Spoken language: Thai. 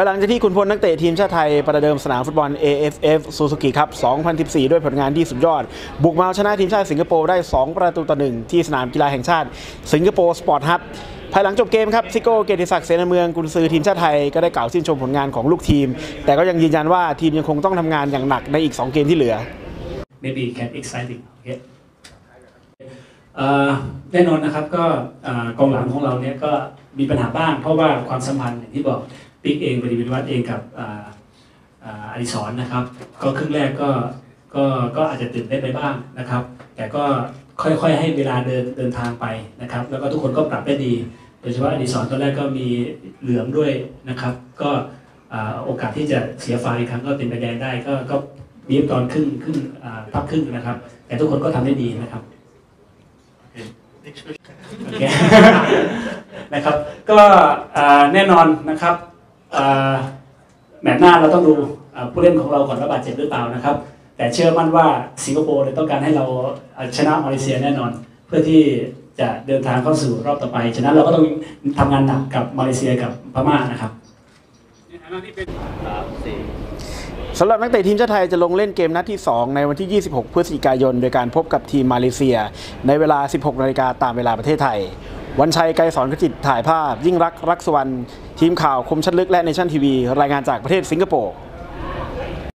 ายหลังจากที่คุณพลนักเตะทีมชาติไทย ประเดิมสนามฟุตบอล AFF Suzuki ครับ 2014 ด้วยผลงานที่สุดยอด บุกมาเอาชนะทีมชาติสิงคโปร์ได้ 2 ประตูต่อหนึ่งที่สนามกีฬาแห่งชาติ สิงคโปร์สปอร์ตฮับภายหลังจบเกมครับซิโก้เกียรติศักดิ์เสนาเมืองกุนซือทีมชาติไทยก็ได้กล่าวชื่นชมผลงานของลูกทีม แต่ก็ยังยืนยันว่าทีมยังคงต้องทำงานอย่างหนักในอีก 2 เกมที่เหลือ maybe can exciting okay เอ่อแน่นอนนะครับก็กองหลังของเราเนี่ยก็มีปัญหาบ้าง เพราะว่าความสัมพันธ์อย่างที่บอก ปิ๊กเองปฏิบัติวัฒน์เองกับอ่าอ่าอดิศรนะครับ ก็ครึ่งแรกก็ก็ก็อาจจะตื่นเต้นไปบ้างนะครับ แต่ก็ค่อยๆ ให้เวลาเดินเดินทางไปนะครับ แล้วก็ทุกคนก็ปรับได้ดี โดยเฉพาะอดิศรตอนแรกก็มีเหลืองด้วยนะครับ ก็อ่าโอกาสที่จะเสียฟาวล์อีกครั้งก็เป็นใบแดงได้ก็ก็บีบตอนครึ่งครึ่งอ่าพักครึ่งนะครับ แต่ทุกคนก็ทำได้ดีนะครับโอเคนะครับ ก็อ่าแน่นอนนะครับอ่า แมตช์หน้าเราต้องดูผู้เล่นของเราก่อนว่าบาดเจ็บหรือเปล่านะครับ แต่เชื่อมั่นว่าสิงคโปร์เนี่ยต้องการให้เราชนะมาเลเซียแน่นอน เพื่อที่จะเดินทางเข้าสู่รอบต่อไป ฉะนั้นเราก็ต้องทำงานหนักกับมาเลเซียกับพม่านะครับสำหรับนักเตะทีมชาติไทยจะลงเล่นเกมนัดที่ 2 ในวันที่ 26 พฤศจิกายน โดยการพบกับทีมมาเลเซีย ในเวลา 16 นาฬิกาตามเวลาประเทศไทย วันชัยไกรสอนขจิตถ่ายภาพ ยิ่งรักรักสุวรรณทีมข่าวคมชัดลึกและเนชั่นทีวี รายงานจากประเทศสิงคโปร์